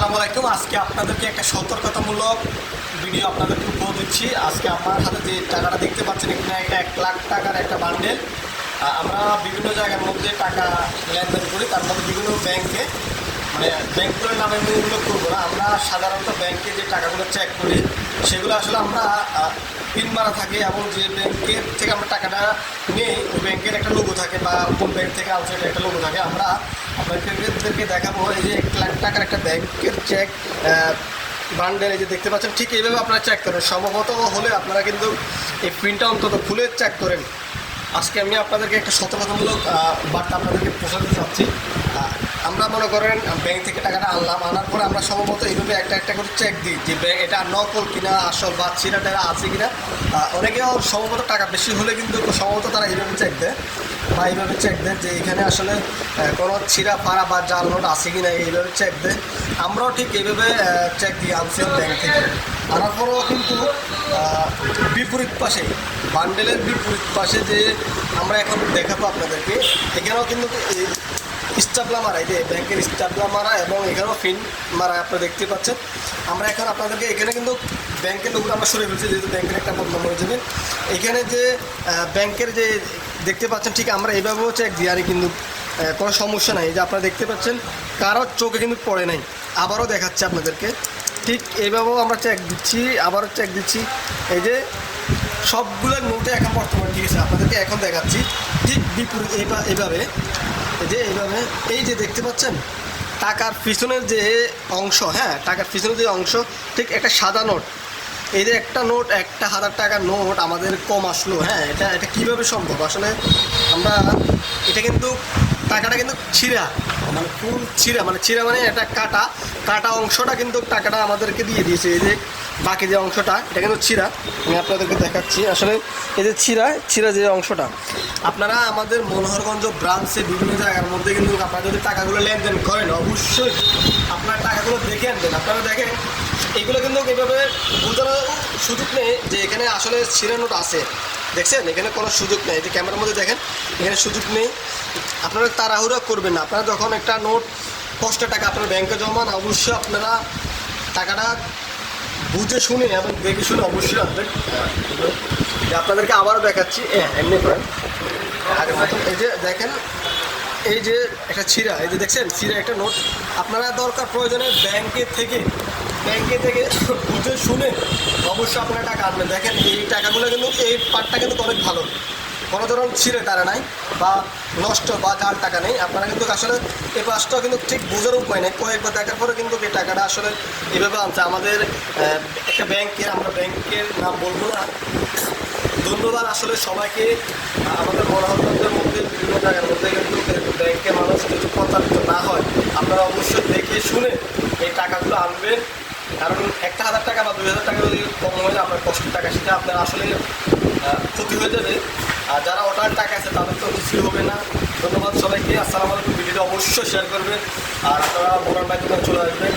আসসালামু আলাইকুম। আজকে আপনাদেরকে একটা সতর্কতামূলক ভিডিও আপনাদেরকে উপহার দিচ্ছি। আজকে আমার হাতে যে টাকাটা দেখতে পাচ্ছেন, এখানে একটা এক লাখ টাকার একটা বান্ডেল আমরা বিভিন্ন জায়গার মধ্যে টাকা লেনদেন করি, তার মধ্যে বিভিন্ন ব্যাংকে মানে ব্যাংকগুলোর নামে আমি উল্লেখ করব না। আমরা সাধারণত ব্যাংকে যে টাকাগুলো চেক করি, সেগুলো আসলে আমরা পিন মারা থাকে এবং যে ব্যাংকের থেকে আমরা টাকাটা নেই, ওই ব্যাংকের একটা লোগো থাকে বা কোন ব্যাংক থেকে আউটসাইডে একটা লোগো থাকে। আমরা আপনাদেরকে দেখাবো এই যে এক লাখ টাকার একটা ব্যাংকের চেক বান্ডেল এই যে দেখতে পাচ্ছেন, ঠিক এইভাবে আপনারা চেক করেন। সম্ভবত হলে আপনারা কিন্তু এই প্রিন্টটা অন্তত খুলে চেক করেন। আজকে আমি আপনাদেরকে একটা সতর্কতামূলক বার্তা আপনাদেরকে পৌঁছাতে চাচ্ছি আমরা মনে করেন, ব্যাংক থেকে টাকাটা আনলাম, আনার পরে আমরা সম্ভবত এইভাবে একটা একটা করে চেক দিই যে ব্যাংক এটা নকল কিনা, আসল বা টেরা আছে কিনা। অনেকেও সম্ভবত টাকা বেশি হলে কিন্তু সম্ভবত তারা এইভাবে চেক দেয়। বা এইভাবে চেক দেন যে এখানে আসলে কোনো ছিঁড়া ফাড়া বা জাল নোট আছে কি না, এইভাবে চেক দেন। আমরাও ঠিক এইভাবে চেক দিয়ে আনছি ব্যাংক থেকে। আনার কিন্তু বিপরীত পাশে বান্ডেলের বিপরীত পাশে যে আমরা এখন দেখাবো আপনাদেরকে, এখানেও কিন্তু স্টাবলা মারা এই যে ব্যাংকের স্টাবলা মারা এবং এখানেও ফিন মারা আপনারা দেখতে পাচ্ছেন। আমরা এখন আপনাদেরকে এখানে কিন্তু ব্যাংকের লোকটা আমরা সরে ফেলছি, যেহেতু ব্যাংকের একটা বদনাম হয়ে যাবে এখানে যে ব্যাংকের যে দেখতে পাচ্ছেন, ঠিক আমরা এইভাবেও চেক দিই আর কিন্তু কোনো সমস্যা নাই। যে আপনারা দেখতে পাচ্ছেন, কারোর চোখে কিন্তু পড়ে নাই। আবারও দেখাচ্ছে আপনাদেরকে। ঠিক এইভাবেও আমরা চেক দিচ্ছি, আবারও চেক দিচ্ছি। এই যে সবগুলো নোটে এখন বর্তমান, ঠিক আছে, আপনাদেরকে এখন দেখাচ্ছি। ঠিক বিপরীত এইভাবে এই যে এইভাবে, এই যে দেখতে পাচ্ছেন, টাকার পিছনের যে অংশ হ্যাঁ টাকার পিছনের যে অংশ, ঠিক একটা সাদা নোট। এই যে একটা নোট, একটা হাজার টাকার নোট আমাদের কম আসলো হ্যাঁ এটা এটা কীভাবে সম্ভব? আসলে আমরা, এটা কিন্তু, টাকাটা কিন্তু ছিঁড়া। মানে ফুল ছিঁড়া মানে ছিঁড়া মানে এটা কাটা কাটা অংশটা কিন্তু টাকাটা আমাদেরকে দিয়ে দিয়েছে। এই যে বাকি যে অংশটা, এটা কিন্তু ছিঁড়া। আমি আপনাদেরকে দেখাচ্ছি। আসলে এই যে ছিঁড়া ছিঁড়া যে অংশটা, আপনারা আমাদের মনোহরগঞ্জ ব্রাঞ্চে বিভিন্ন জায়গার মধ্যে কিন্তু আপনারা যদি টাকাগুলো লেনদেন করেন, অবশ্যই আপনার টাকাগুলো দেখে আনবেন। আপনারা দেখেন এগুলো কিন্তু এভাবে বোঝানোর সুযোগ নেই যে এখানে আসলে ছিঁড়া নোট আছে। দেখছেন? এখানে কোনো সুযোগ নেই। যে ক্যামেরার মধ্যে দেখেন, এখানে সুযোগ নেই। আপনারা তাড়াহুড়া করবেন না। আপনারা যখন একটা নোট কষ্ট টাকা আপনার ব্যাংকে জমান অবশ্যই আপনারা টাকাটা বুঝে শুনে এবং দেখে শুনে অবশ্যই আনবেন আপনাদেরকে আবারও দেখাচ্ছি। এমনি করেন মতো এই যে দেখেন, এই যে একটা ছিঁড়া, এই যে দেখছেন? ছিঁড়া একটা নোট। আপনারা দরকার প্রয়োজনে ব্যাংকের থেকে ব্যাংকে থেকে বুঝে শুনে অবশ্যই আপনারা টাকা আনবেন। দেখেন, এই টাকাগুলো কিন্তু এই পার্টটা কিন্তু অনেক ভালো। কোনো ধরনের ছিঁড়ে তারা নাই বা নষ্ট বা যার টাকা নেই। আপনারা কিন্তু আসলে এই পাঁচটা কিন্তু ঠিক বোঝার উপায় নেই। কয়েকবার দেখার পরে কিন্তু এই টাকাটা আসলে এভাবে আনছে। আমাদের একটা ব্যাংকের, আমরা ব্যাংকের নাম বলব না। ধন্যবাদ আসলে সবাইকে। আমাদের মনোহরগঞ্জের মধ্যে, বিভিন্ন জায়গার মধ্যে কিন্তু ব্যাংকে মানুষ কিছু প্রতারিত না হয়, আপনারা অবশ্যই দেখে শুনে এই টাকাগুলো আনবেন। কারণ একটা হাজার টাকা বা দুই হাজার টাকা যদি কম হয়ে যায়, আপনার কষ্টের টাকা সেটা আপনার আসলে ক্ষতি হয়ে যাবে। আর যারা অর্ডার টাকা আছে, তাদের তো খুশি হবে না। ধন্যবাদ সবাইকে। আসসালামু আলাইকুম। ভিডিওটা অবশ্যই শেয়ার করবেন। আর আপনারা বোরান ভাই চলে আসবেন।